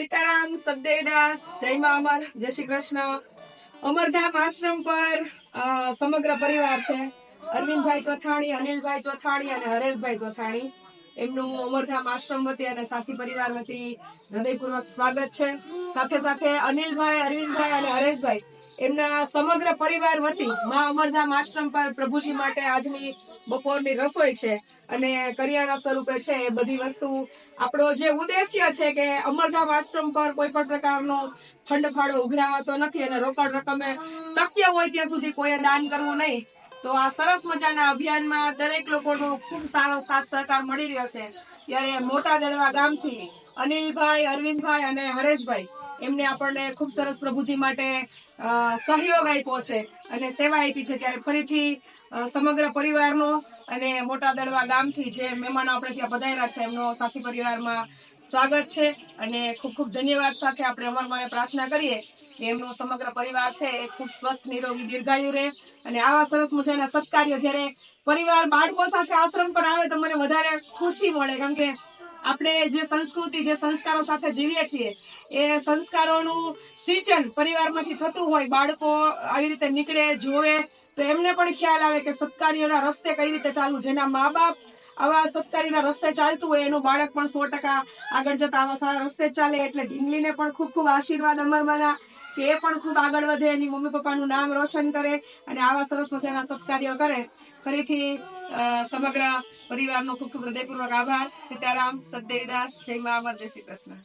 સીતારામ સદદેવદાસ જય મા અમર, જય શ્રી કૃષ્ણ. અમરધામ આશ્રમ પર સમગ્ર પરિવાર છે. અરવિંદભાઈ ચોથાણી, અનિલભાઈ ચોથાણી અને હરેશભાઈ ચોથાણી. એમનું અમરધામ આશ્રમ વતી અને સાથી પરિવાર વતી હૃદયપૂર્વક સ્વાગત છે. સાથે સાથે અનિલભાઈ, અરવિંદભાઈ અને હરેશભાઈ, એમના સમગ્ર પરિવાર વતી મા અમરધામ આશ્રમ પર પ્રભુજી માટે આજની બપોરની રસોઈ છે અને કરિયાણા સ્વરૂપે છે એ બધી વસ્તુ. આપણો જે ઉદ્દેશ્ય છે કે અમરધામ આશ્રમ પર કોઈ પણ પ્રકારનો ફંડ ફાળો ઉઘરાવાતો નથી અને રોકડ રકમે શક્ય હોય ત્યાં સુધી કોઈએ દાન કરવું નહીં. તો આ સરસ મજાના અભિયાનમાં દરેક લોકોનો ખૂબ સારો સાથ સહકાર મળી રહ્યો છે. ત્યારે મોટા દડવા ગામથી અનિલભાઈ, અરવિંદભાઈ અને હરેશભાઈ એમને આપણને ખૂબ સરસ પ્રભુજી માટે સહયોગ આપ્યો છે અને સેવા આપી છે. ત્યારે ફરીથી સમગ્ર પરિવારનો અને મોટા દડવા ગામથી જે મહેમાનો આપણે ત્યાં પધાર્યા છે, એમનો સાથી પરિવારમાં સ્વાગત છે અને ખૂબ ખૂબ ધન્યવાદ સાથે આપણે અમરમાએ પ્રાર્થના કરીએ. એમનો સમગ્ર પરિવાર છે એ ખૂબ સ્વસ્થ, નિરોગી, દીર્ઘાયુ રહે. અને આવા સરસ મજાના સત્કાર્ય જ્યારે પરિવાર બાળકો સાથે આશ્રમ પર આવે તો મને વધારે ખુશી મળે. કારણ કે આપણે જે સંસ્કૃતિ, જે સંસ્કારો સાથે જીવીએ છીએ, એ સંસ્કારોનું સિંચન પરિવારમાંથી થતું હોય, બાળકો આવી રીતે નીકળે, જોવે, તો એમને પણ ખ્યાલ આવે કે સત્કાર્યોના રસ્તે કઈ રીતે ચાલવું. જેના મા બાપ આવા સત્કારીના રસ્તે ચાલતું હોય, એનું બાળક પણ સો ટકા આગળ જતા આવા સારા રસ્તે ચાલે. એટલે ઢીંગલીને પણ ખૂબ ખૂબ આશીર્વાદ અમરમાના કે એ પણ ખૂબ આગળ વધે, એની મમ્મી પપ્પાનું નામ રોશન કરે અને આવા સરસ મજાના સત્કાર્યો કરે. ફરીથી સમગ્ર પરિવારનો ખૂબ ખૂબ હૃદયપૂર્વક આભાર. સીતારામ સદદેવદાસ જય મા, અમર જય શ્રી કૃષ્ણ.